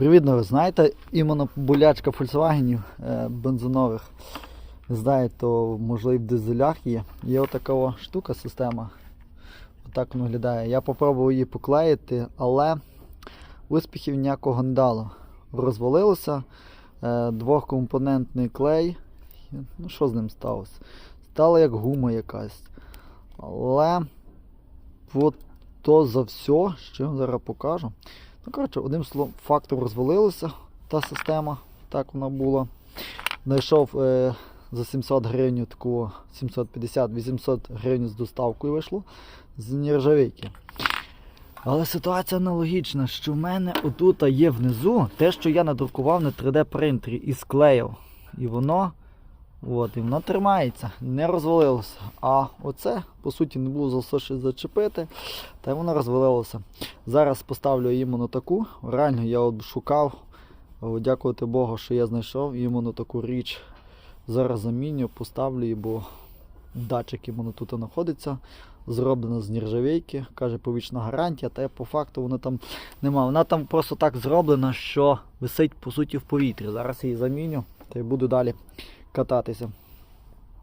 Привіт, ви знаєте, іменно болячка е, бензинових. Не то можливо в дизелях є. Є отака штука, система. Отак воно виглядає. Я попробував її поклеїти, але успіхів ніякого не дало. Розвалилося е, двохкомпонентний клей. Ну, що з ним сталося? Стала як гума якась. Але от то за все, що я вам зараз покажу. Ну, коротше, одним словом, фактом розвалилася та система, так вона була. Знайшов е, за 700 гривень таку 750-800 гривень з доставкою вийшло з нержавійки. Але ситуація аналогічна, що в мене отут є внизу те, що я надрукував на 3D принтері і склеїв. І воно, от, і воно тримається, не розвалилося. А оце, по суті, не було за що зачепити, та й воно розвалилося. Зараз поставлю іменно таку. Реально я от шукав. Дякувати Богу, що я знайшов іменно таку річ. Зараз заміню, поставлю її, бо датчик іменно тут знаходиться. Зроблено з нержавійки, каже повічна гарантія, та по факту воно там нема. Вона там просто так зроблена, що висить по суті в повітрі. Зараз її заміню та й буду далі кататися.